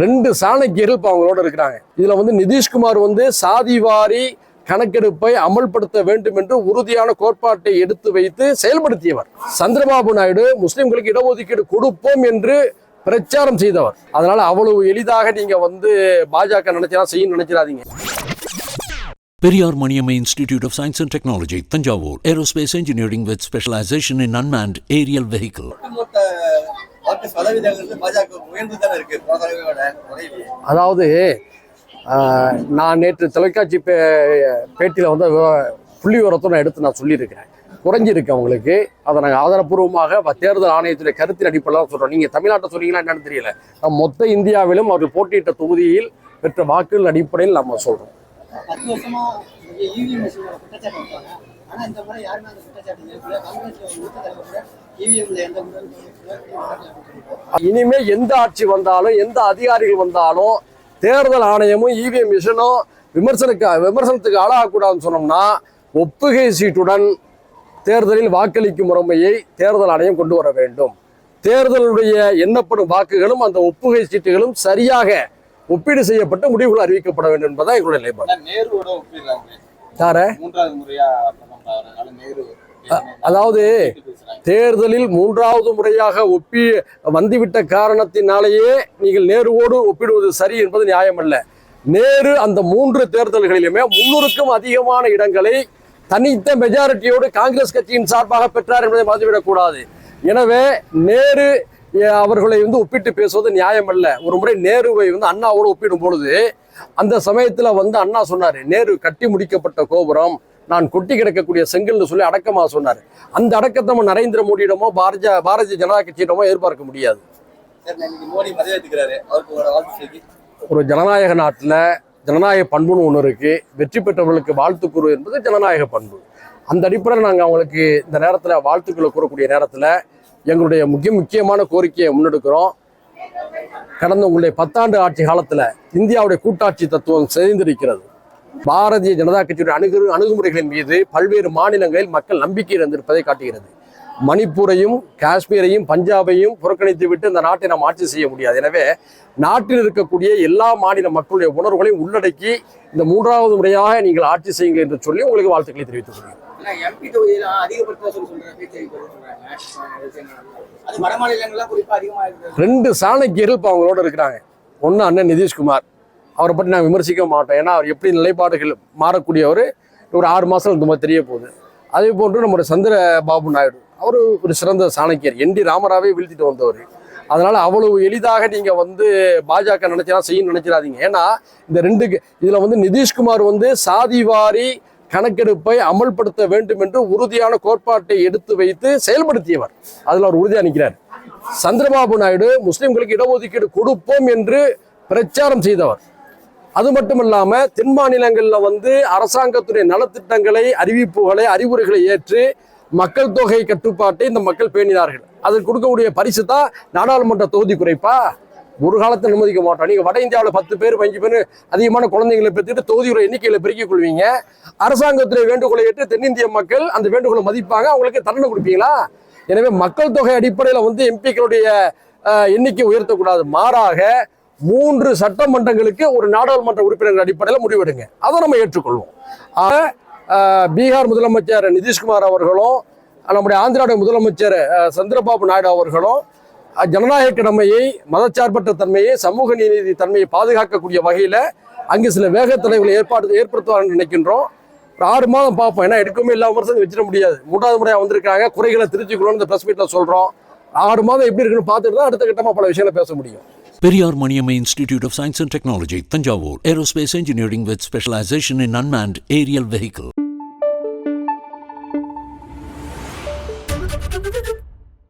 ரெண்டு சாணக்கியர்கள் இப்போ அவங்களோட இருக்கிறாங்க. இதில் வந்து நிதிஷ்குமார் வந்து சாதிவாரி கணக்கெடுப்பை அமல்படுத்த வேண்டும் என்று உறுதியான கோட்பாட்டை எடுத்து வைத்து செயல்படுத்தியவர். சந்திரபாபு நாயுடு முஸ்லிம்களுக்கு இடஒதுக்கீடு கொடுப்போம் என்று பிரச்சாரம் செய்தவர். அதனால அவ்வளவு எளிதாக நீங்க வந்து பாஜக நினைச்சா செய்யும் நினைச்சிடாதீங்க. With specialization in unmanned aerial vehicle. ஒட்டுமொத்த வாக்கு சதவீதங்கள் பாஜக உயர்ந்து தானே இருக்கு. போன தடவையோட குறையிலேயே அதாவது நான் நேற்று தொலைக்காட்சி பே பேட்டியில் வந்து புள்ளி விவரத்தை நான் எடுத்து நான் சொல்லியிருக்கிறேன். குறைஞ்சிருக்கு அவங்களுக்கு. அதை நாங்கள் ஆதாரப்பூர்வமாக தேர்தல் ஆணையத்துடைய கருத்தின் அடிப்படையில் தான் சொல்கிறோம் நீங்கள் தமிழ்நாட்டை சொன்னீங்களா என்னன்னு தெரியல. மொத்த இந்தியாவிலும் அவர் போட்டியிட்ட தொகுதியில் பெற்ற வாக்குகள் அடிப்படையில் நம்ம சொல்கிறோம் பத்து வருஷமா இவிஎம் மிஷினோட குற்றச்சாட்டு வைப்பாங்க. ஆனா இந்த முறை யாருமே அந்த குற்றச்சாட்டு இருக்கல காங்கிரஸ் மூத்த தலைவர் கூட இவிஎம்ல எந்த இனிமே எந்த ஆட்சி வந்தாலும் எந்த அதிகாரிகள் வந்தாலும் தேர்தல் ஆணையமும் இவிஎம் மிஷனும் விமர்சனக்கு விமர்சனத்துக்கு ஆளாகக்கூடாதுன்னு சொன்னோம்னா ஒப்புகை சீட்டுடன் தேர்தலில் வாக்களிக்கும் முறைமையை தேர்தல் ஆணையம் கொண்டு வர வேண்டும். தேர்தலுடைய எண்ணப்படும் வாக்குகளும் அந்த ஒப்புகை சீட்டுகளும் சரியாக ஒப்பீடு செய்யப்பட்டு முடிவுகள் அறிவிக்கப்பட வேண்டும் என்பதுதான் எங்களுடைய நிலைப்பாடு. அதாவது தேர்தலில் மூன்றாவது முறையாக ஒப்பி வந்துவிட்ட காரணத்தினாலேயே நீங்கள் நேருவோடு ஒப்பிடுவது சரி என்பது நியாயமல்ல. நேரு அந்த மூன்று தேர்தல்களிலுமே முன்னூறுக்கும் அதிகமான இடங்களை தனித்த மெஜாரிட்டியோடு காங்கிரஸ் கட்சியின் சார்பாக பெற்றார் என்பதை மறந்துவிடக்கூடாது. எனவே நேரு அவர்களை வந்து ஒப்பிட்டு பேசுவது நியாயமல்ல. ஒரு முறை நேருவை வந்து அண்ணாவோடு ஒப்பிடும் பொழுது அந்த சமயத்துல வந்து அண்ணா சொன்னாரு நேரு கட்டி முடிக்கப்பட்ட கோபுரம் நான் கொட்டி கிடக்கக்கூடிய செங்கல்னு சொல்லி அடக்கமா சொன்னார். அந்த அடக்கத்தை நம்ம நரேந்திர மோடியிடமோ பாரதிய பாரதிய ஜனதா கட்சியிடமோ எதிர்பார்க்க முடியாது. ஒரு ஜனநாயக நாட்டில் ஜனநாயக பண்புன்னு ஒன்று இருக்கு. வெற்றி பெற்றவர்களுக்கு வாழ்த்து கூறு என்பது ஜனநாயக பண்பு. அந்த அடிப்படையில் நாங்கள் அவங்களுக்கு இந்த நேரத்தில் வாழ்த்துக்களை கூறக்கூடிய நேரத்தில் எங்களுடைய முக்கிய முக்கியமான கோரிக்கையை முன்னெடுக்கிறோம். கடந்த உங்களுடைய பத்தாண்டு ஆட்சி காலத்தில் இந்தியாவுடைய கூட்டாட்சி தத்துவம் சிதைந்திருக்கிறது. பாரதிய ஜனதா கட்சியுடைய அணுகு அணுகுமுறைகளின் மீது பல்வேறு மாநிலங்களில் மக்கள் நம்பிக்கை இருந்திருப்பதை காட்டுகிறது. மணிப்பூரையும் காஷ்மீரையும் பஞ்சாபையும் புறக்கணித்து விட்டு இந்த நாட்டை நாம் ஆட்சி செய்ய முடியாது. எனவே நாட்டில் இருக்கக்கூடிய எல்லா மாநில மக்களுடைய உணர்வுகளையும் உள்ளடக்கி இந்த மூன்றாவது முறையாக நீங்கள் ஆட்சி செய்யுங்கள் என்று சொல்லி உங்களுக்கு வாழ்த்துக்களை தெரிவித்துக் கொள்கிறேன். எம்பி அதிகப்படுத்த ரெண்டு சாணக்கியர்கள் இப்போ அவங்களோட இருக்கிறாங்க. ஒன்று அண்ணன் நிதிஷ்குமார். அவரை பற்றி நான் விமர்சிக்க மாட்டேன். ஏன்னா அவர் எப்படி நிலைப்பாடுகள் மாறக்கூடியவர் ஒரு ஆறு மாதம் இந்த மாதிரி தெரிய போகுது. அதே போன்று நம்முடைய சந்திரபாபு நாயுடு. அவர் ஒரு சிறந்த சாணக்கியர். என் டி ராமராவே வீழ்த்திட்டு வந்தவர். அதனால அவ்வளவு எளிதாக நீங்க வந்து பாஜக நினைச்சா செய்யும் நினைச்சிடாதீங்க ஏன்னா இந்த ரெண்டுக்கு இதுல வந்து நிதிஷ்குமார் வந்து சாதிவாரி கணக்கெடுப்பை அமல்படுத்த வேண்டும் என்று உறுதியான கோட்பாட்டை எடுத்து வைத்து செயல்படுத்தியவர். அதுல அவர் உறுதியா நிற்கிறார் சந்திரபாபு நாயுடு முஸ்லிம்களுக்கு இடஒதுக்கீடு கொடுப்போம் என்று பிரச்சாரம் செய்தவர். அது மட்டும் இல்லாம தென் மாநிலங்கள்ல வந்து அரசாங்கத்துடைய நலத்திட்டங்களை அறிவிப்புகளை அறிவுரைகளை ஏற்று மக்கள் தொகை கட்டுப்பாட்டை இந்த மக்கள் பேணினார்கள். அதற்கு கொடுக்கக்கூடிய பரிசு தான் நாடாளுமன்ற தொகுதி குறைப்பா? ஒரு காலத்தை அனுமதிக்க மாட்டோம். நீங்கள் வட இந்தியாவில் பத்து பேர் அஞ்சு பேர் அதிகமான குழந்தைங்களை பெற்றுட்டு தொகுதியுடைய எண்ணிக்கையில் பெருக்கிக் கொள்வீங்க அரசாங்கத்துடைய வேண்டுகோளை ஏற்று தென்னிந்திய மக்கள் அந்த வேண்டுகோளை மதிப்பாங்க. அவங்களுக்கு தண்டனை கொடுப்பீங்களா? எனவே மக்கள் தொகை அடிப்படையில் வந்து எம்பிக்களுடைய எண்ணிக்கை உயர்த்தக்கூடாது. மாறாக மூன்று சட்டமன்றங்களுக்கு ஒரு நாடாளுமன்ற உறுப்பினர்கள் அடிப்படையில் முடிவெடுங்க. அதை நம்ம ஏற்றுக்கொள்வோம். ஆக பீகார் முதலமைச்சர் நிதிஷ்குமார் அவர்களும் நம்முடைய ஆந்திராவுடைய முதலமைச்சர் சந்திரபாபு நாயுடு அவர்களும் ஜனநாயக கடமையை மதச்சார்பற்ற தன்மையை சமூக நீதி தன்மையை பாதுகாக்கக்கூடிய வகையில் அங்கே சில வேகத்தலைகளை ஏற்பாடு ஏற்படுத்துவார்கள் நினைக்கின்றோம். ஒரு ஆறு மாதம் பார்ப்போம். ஏன்னா எடுக்கவுமே இல்லாம விமர்சனம் வச்சிட முடியாது. மூன்றாவது முறையாக வந்திருக்காங்க குறைகளை திருச்சிக்கணும்னு இந்த ப்ரெஸ் மீட்டில் சொல்கிறோம் ஆறு மாதம் எப்படி இருக்குன்னு பார்த்துட்டு தான் அடுத்த கட்டமாக பல விஷயங்களை பேச முடியும். Periyar Maniamma Institute of Science and Technology, Tanjavur, Aerospace Engineering with specialization in unmanned aerial vehicle.